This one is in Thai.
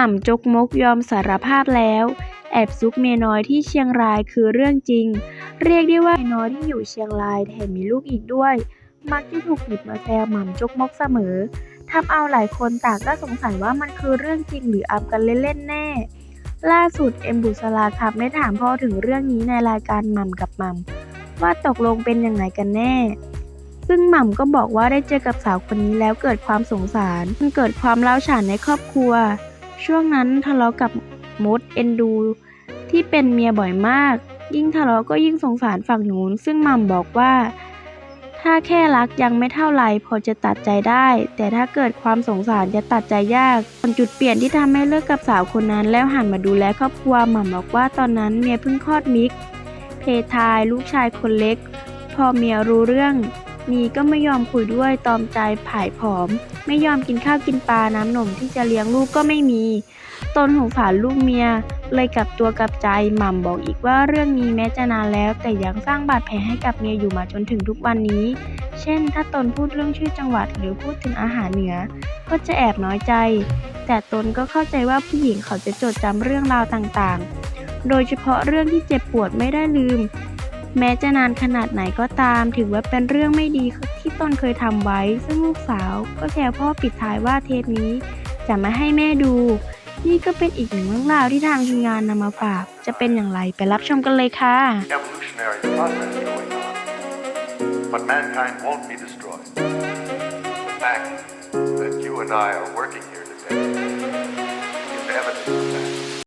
หม่ำจกมกยอมสารภาพแล้ว แอบซุกเมียน้อยที่เชียงรายคือเรื่องจริง เรียกได้ว่าเมียน้อยที่อยู่เชียงรายแถมมีลูกอีกด้วย มักจะถูกหยิบมาแซวหม่ำจกมกเสมอทำเอาหลายคนต่างก็สงสัยว่ามันคือเรื่องจริงหรืออำกันเล่นๆแน่ ล่าสุดเอ็มบุษราคำได้ถามพ่อถึงเรื่องนี้ในรายการหม่ำกับหม่ำว่าตกลงเป็นอย่างไรกันแน่ ซึ่งหม่ำก็บอกว่าได้เจอกับสาวคนนี้แล้วเกิดความสงสารมันเกิดความร้าฉานในครอบครัว ช่วงนั้นทะเลาะกับมดเอ็นดู ที่เป็นเมียบ่อยมาก ยิ่งทะเลาะก็ยิ่งสงสารฝั่งนู้นซึ่งหม่ำบอกว่า ถ้าแค่รักยังไม่เท่าไหรพอจะตัดใจได้ แต่ถ้าเกิดความสงสารจะตัดใจยากส่วนจุดเปลี่ยนที่ทำให้เลิกกับสาวคนนั้น แล้วหันมาดูแลครอบครัวหม่ำบอกว่าตอนนั้นเมียเพิ่งคลอดมิก เพทายลูกชายคนเล็ก พอเมียรู้เรื่อง นีก็ไม่ยอมคุยด้วยตอมใจผายผอม ไม่ยอมกินข้าวกินปลาน้ำนมที่จะเลี้ยงลูกก็ไม่มี ตนสงสารลูกเมีย เลยกลับตัวกลับใจหม่ำบอกอีกว่าเรื่องนี้แม้จะนานแล้ว แต่ยังสร้างบาดแผลให้กับเมียอยู่มาจนถึงทุกวันนี้ เช่น ถ้าตนพูดเรื่องชื่อจังหวัดหรือพูดถึงอาหารเหนือ ก็จะแอบน้อยใจ แต่ตนก็เข้าใจว่าผู้หญิงเขาจะจดจำเรื่องราวต่างๆ โดยเฉพาะเรื่องที่เจ็บปวดไม่ได้ลืม แม้จะนานขนาดไหนก็ตาม ถือว่าเป็นเรื่องไม่ดีที่ตนเคยทำไว้ ซึ่งลูกสาวก็แชร์พ่อปิดท้ายว่าเทปนี้ จะมาให้แม่ดู นี่ก็เป็นอีกหนึ่งเรื่องราวที่ทางทีมงานนำมาฝาก จะเป็นอย่างไรไปรับชมกันเลยค่ะ evolutionary process going on. But mankind won't be destroyed. The fact that you and I are working here